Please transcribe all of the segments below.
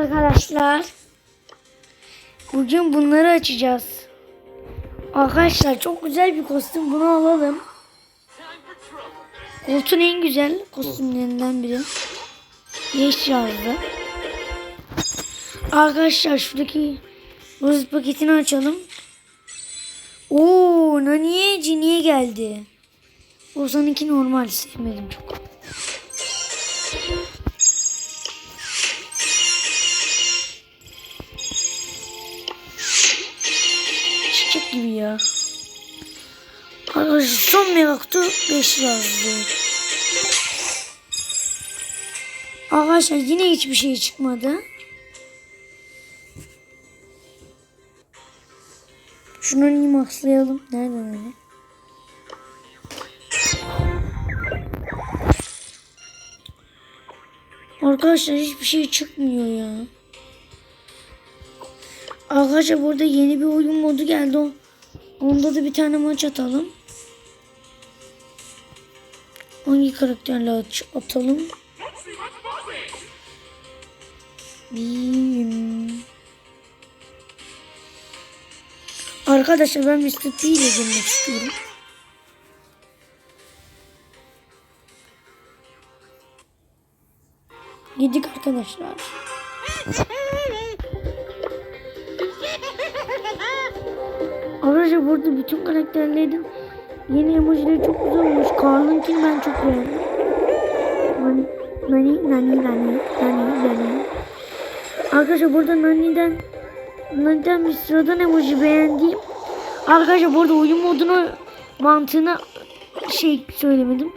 Arkadaşlar bugün bunları açacağız. Arkadaşlar çok güzel bir kostüm bunu alalım. Colt'un en güzel kostümlerinden biri. Yeş yazdı. Arkadaşlar şuradaki rozet paketini açalım. Oo Naniye Ciniye geldi. Ozan'ınki normal sevmedim çok. Çiçek gibi ya. Arkadaşlar son meraktu 5 yazdı. Arkadaşlar yine hiçbir şey çıkmadı. Şunu iyi maxlayalım. Nereden öyle? Arkadaşlar hiçbir şey çıkmıyor ya. Arkadaşlar burada yeni bir oyun modu geldi. Onda da bir tane maç atalım. Hangi karakterle atalım? Bim. Arkadaşlar ben Mr. P ile girmek istiyorum. Yedik arkadaşlar. Arkadaşlar burada bütün karakterlerin yeni emojileri çok güzel olmuş. Carl'ınkini ben çok beğendim. Nani, Nani, Nani, Nani, Nani, Nani. Arkadaşlar burada Nani'den Nani'den bir sıradan emoji beğendiğim. Arkadaşlar burada oyun modunu mantığını şey söylemedim.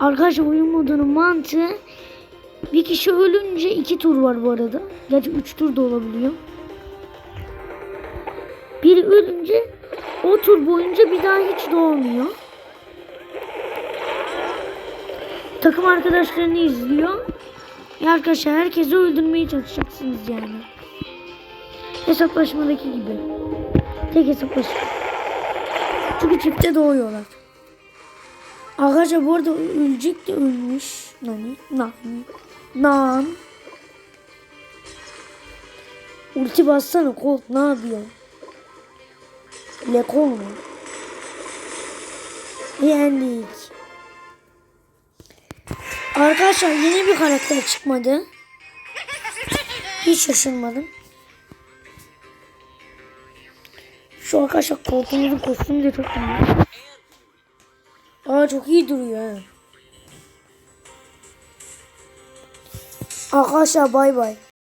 Arkadaşlar oyun modunun mantığı bir kişi ölünce iki tur var bu arada. Gerçi üç tur da olabiliyor. Biri ölünce o tur boyunca bir daha hiç doğmuyor. Takım arkadaşlarını izliyor. Ya arkadaşlar herkesi öldürmeye çalışacaksınız yani. Hesaplaşmadaki gibi. Tek hesaplaşma. Çünkü çifte doğuyorlar. Arkadaşlar bu arada ölecek de ölmüş. Nani? Nan. Nan. Ulti bassana Colt ne yapıyor? Lekol mu? Yendik. Arkadaşlar yeni bir karakter çıkmadı. Hiç şaşırmadım. Şu arkadaşlar koltuğumuzun kostümü de çok iyi. Aa çok iyi duruyor ha. Arkadaşlar bay bay.